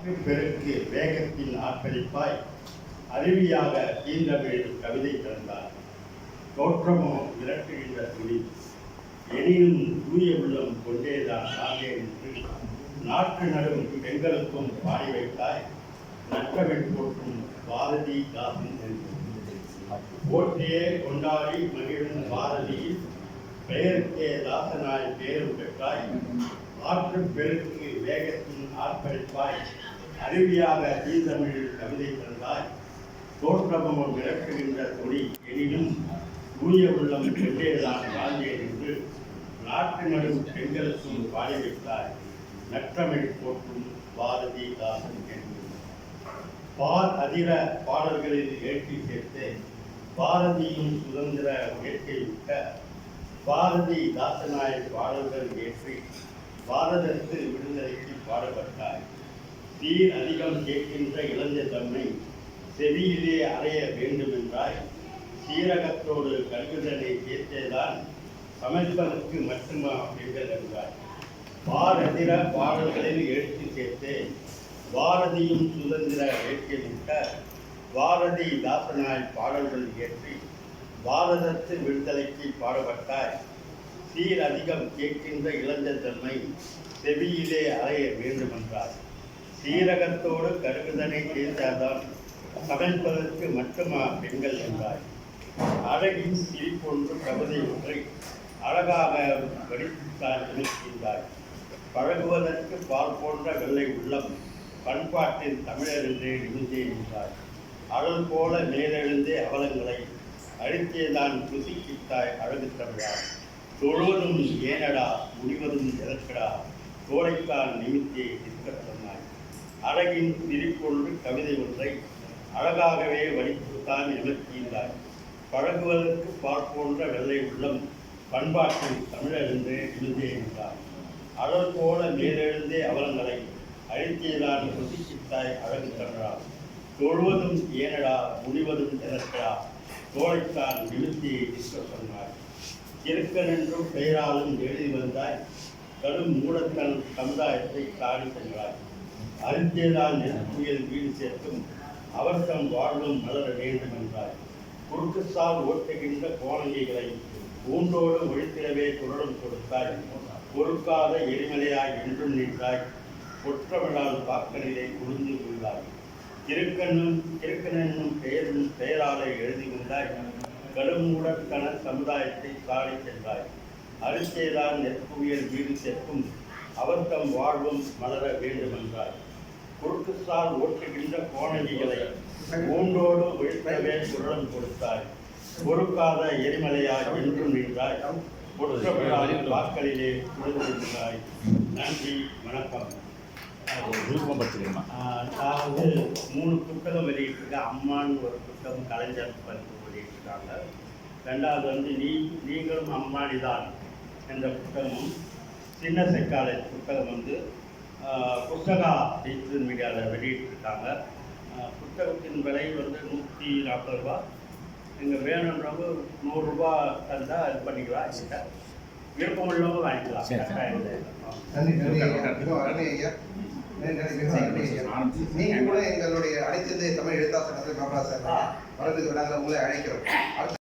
பெருக்கு வேகத்தின் ஆட்களிப்பாய் அருவியாக தீந்தமிழில் கவிதை பிறந்தார் தோற்றமோ விரட்டுகின்ற துணி எனினும் தூய உள்ளம் கொண்டேதான் ஆகே என்று நாட்டு நடும் பெண்களுக்கும் பாடி வைத்தாய் நற்றமிழ் போற்றும் பாரதி தாசன் போற்றியே கொண்டாடி மகிழும் பாரதியில் பெயருக்கே தாசனாய் பேரும் பெற்றாய் ஆற்று பெருக்கு வேகத்தின் ஆர்ப்பரிப்பாய் அருவியாக தீந்தமிழில் கவிதை தந்தாய் தோற்றமும் விளக்குகின்ற துணி எனினும் தூய உள்ளம் கொண்டேதான் வாழ்ந்தேன் என்று நாட்டு நடும் பெண்களுக்கும் பாடி வைத்தாய் நற்றமிழ் போற்றும் பாரதி தாசன் என்று. பால் அதிர பாடல்களில் ஏற்றி சேர்த்து பாரதியின் சுதந்திர முயற்சி விட்ட பாரதி தாசநாயக் பாடல்கள் ஏற்றி பாரதத்து விடுதலைக்கு பாடுபட்டாய் சீர் அதிகம் கேட்கின்ற இளைஞ தன்மை செவியிலே அறைய வேண்டுமென்றாய் சீரகத்தோடு கல்விதனை சேர்த்தேதான் சமைப்பதற்கு மட்டுமா பெண்கள் என்றார். பாரதிர பாடல்களில் எடுத்து சேர்த்து பாரதியும் சுதந்திர வேட்கையிட்ட பாரதி தாசனாய் பாடல்கள் இயற்றி பாரதத்து விடுதலைக்கு பாடுபட்டாய் சீர் அதிகம் கேட்கின்ற இளைஞர் தன்மை செவியிலே அறைய வேண்டுமென்றார். சீரகத்தோடு கருகுதனை சேர்ந்தாதான் சமைப்பதற்கு மட்டுமா பெண்கள் என்றாய். அழகின் சிரிப்பொன்று கவிதை ஒன்றை அழகாக வடித்தாய் நினைக்கின்றாய். பழகுவதற்கு பால் போன்ற வெள்ளை உள்ளம் பண்பாட்டின் தமிழர் என்றே நிமிந்தே நின்றாய். அழல் போல மேலெழுந்தே அவலங்களை அழித்தேதான் குசிக்கிட்டாய் அழகு தமிழார் தொழுவதும் ஏனடா முடிவதும் எதற்கடா கோடைக்கால் நிமித்தே நிற்கச் சொன்னாய் அழகின் சிரிப்பொன்று கவிதை ஒன்றை அழகாகவே வடித்துத்தான் நிமிர்த்தியிருந்தாய் பழகுவதற்கு பார்ப்போன்ற வெள்ளை உள்ளம் பண்பாட்டில் தமிழறிந்து என்றே இருந்தார் அழல் போல மேலெழுந்தே அவலங்களை அழுத்தியதான் புதுச்சித்தாய் அழகு தமிழா. தொழுவதும் ஏனடா முடிவதும் எனக்கடா தோழைத்தான் நிமித்தியை நிற்க சொன்னார் இருக்கனென்றும் பெயராலும் எழுதி வந்தாய் கடும் மூடத்தன் சமுதாயத்தை தாடி சென்றார் அறிந்தேதான் நெருப்புயல் வீடு சேர்க்கும் அவர் தம் வாழ்வும் மலர வேண்டும் என்றாய். குறுக்குசால் ஓட்டுகின்ற கோணங்கிகளை ஊன்றோடு ஒழித்திடவே குரலும் கொடுத்தாய். பொறுக்காத எரிமலையாய் என்றும் நின்றாய். குற்றமிழால் பாக்கனிலே குளிர்ந்து கொண்டாய். திருக்கண்ணும் திருக்கனும் பெயரும் பெயராலே எழுதி கொண்டாய். கடுமூடத்தன சமுதாயத்தை சாடி சென்றாய். அரிசேதான் நெற்புவியல் வீடு சேர்க்கும் அவர் தம் வாழ்வும் மலர வேண்டுமென்றாய் குறுக்குசால் ஓட்டுகின்ற கோணகிகளை ஊன்றோடு ஒழிக்கவே குரலம் கொடுத்தாய். பொறுக்காத எரிமலையாய் என்றும் நின்றாய். குற்றமிழால் வாக்களிலே நின்றாய் நன்றி வணக்கம். நான் வந்து மூணு புத்தகம் வெளியிட்டிருக்கேன் அம்மான்னு ஒரு புத்தகம் கலைஞர் பதிப்பு வெளியிட்டிருக்காங்க. ரெண்டாவது வந்து நீ நீங்களும் அம்மாடிதான் என்ற புத்தகமும் சின்ன செக்காலை புத்தகம் வந்து ஆஹ் புத்தகா டிஜிட்டல் மீடியாவில் வெளியிட்டிருக்காங்க. புத்தகத்தின் விலை வந்து நூற்றி நாற்பது ரூபா. நீங்கள் வேணுன்றவங்க நூறுரூபா தந்தால் இது பண்ணிக்கலாம். கிட்ட விருப்பம் உள்ளவங்க வாங்கிக்கலாம். சரி. கட்டாயம் இல்லை. நன்றி நன்றி. ஐயா மிகவும் அருமை ஐயா. நன்றி நன்றி. மிகவும் அருமை ஐயா. நீங்க கூட எங்களுடைய அனைத்து தமிழ் எழுத்தாளர் காமராஜர் வரதுக்கு நாங்கள் உங்களை அழைக்கிறோம்.